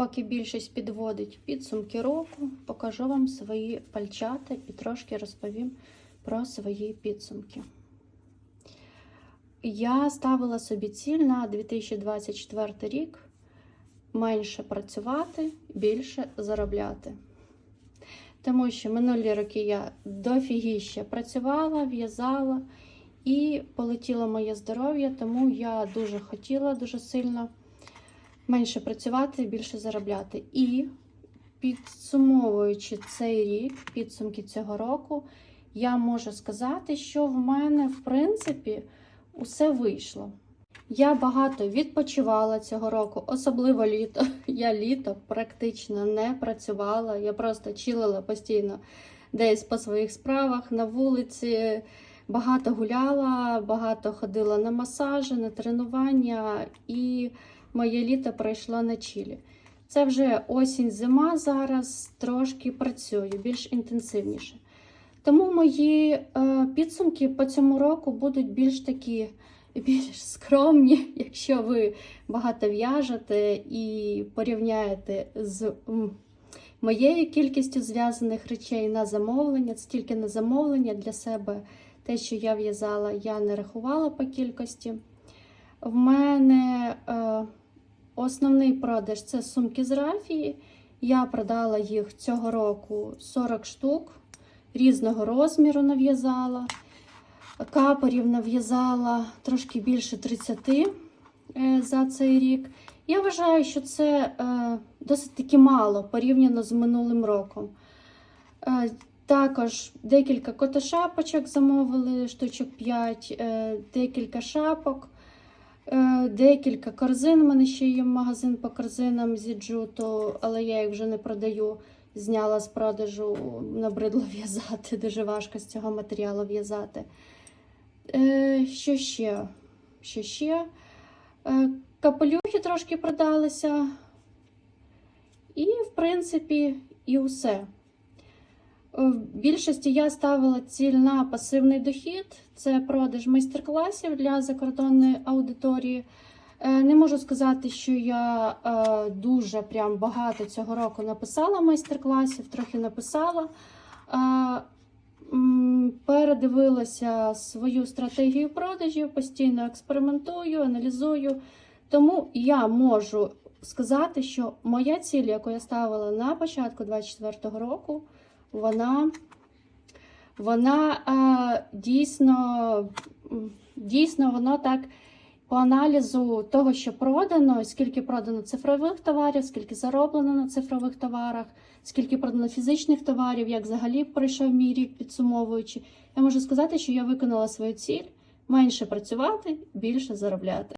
поки більшість підводить підсумки року, покажу вам свої пальчата і трошки розповім про свої підсумки. Я ставила собі ціль на 2024 рік менше працювати, більше заробляти. Тому що минулі роки я дофігіще працювала, в'язала і полетіло моє здоров'я, тому я дуже хотіла дуже сильно менше працювати, більше заробляти. І підсумовуючи цей рік, підсумки цього року, я можу сказати, що в мене, в принципі, усе вийшло. Я багато відпочивала цього року, особливо літо. Я літо практично не працювала. Я просто чилила постійно десь по своїх справах на вулиці. Багато гуляла, багато ходила на масажі, на тренування, і моє літо пройшло на чилі. Це вже осінь-зима зараз трошки працюю, більш інтенсивніше. Тому мої е, підсумки по цьому року будуть більш такі більш скромні, якщо ви багато в'яжете і порівняєте з моєю кількістю зв'язаних речей на замовлення, це тільки на замовлення для себе. Те, що я в'язала, я не рахувала по кількості. В мене е, основний продаж це сумки з рафії. Я продала їх цього року 40 штук, різного розміру нав'язала. Капорів нав'язала трошки більше 30 е, за цей рік. Я вважаю, що це е, досить таки мало порівняно з минулим роком. Е, також декілька котошапочок замовили, штучок 5, е, декілька шапок, декілька корзин. У мене ще є магазин по корзинам зі джуту, але я їх вже не продаю. Зняла з продажу, набридло в'язати. Дуже важко з цього матеріалу в'язати. Е, що ще? Що ще? Е, капелюхи трошки продалися. І, в принципі, і усе. В більшості я ставила ціль на пасивний дохід, це продаж майстер-класів для закордонної аудиторії. Е, Не можу сказати, що я е, дуже прям багато цього року написала майстер-класів, трохи написала. Е, Передивилася свою стратегію продажів, постійно експериментую, аналізую. Тому я можу сказати, що моя ціль, яку я ставила на початку 2024 року, вона, вона е, дійсно, дійсно воно так по аналізу того, що продано, скільки продано цифрових товарів, скільки зароблено на цифрових товарах, скільки продано фізичних товарів, як взагалі пройшов мій рік, підсумовуючи, я можу сказати, що я виконала свою ціль менше працювати, більше заробляти.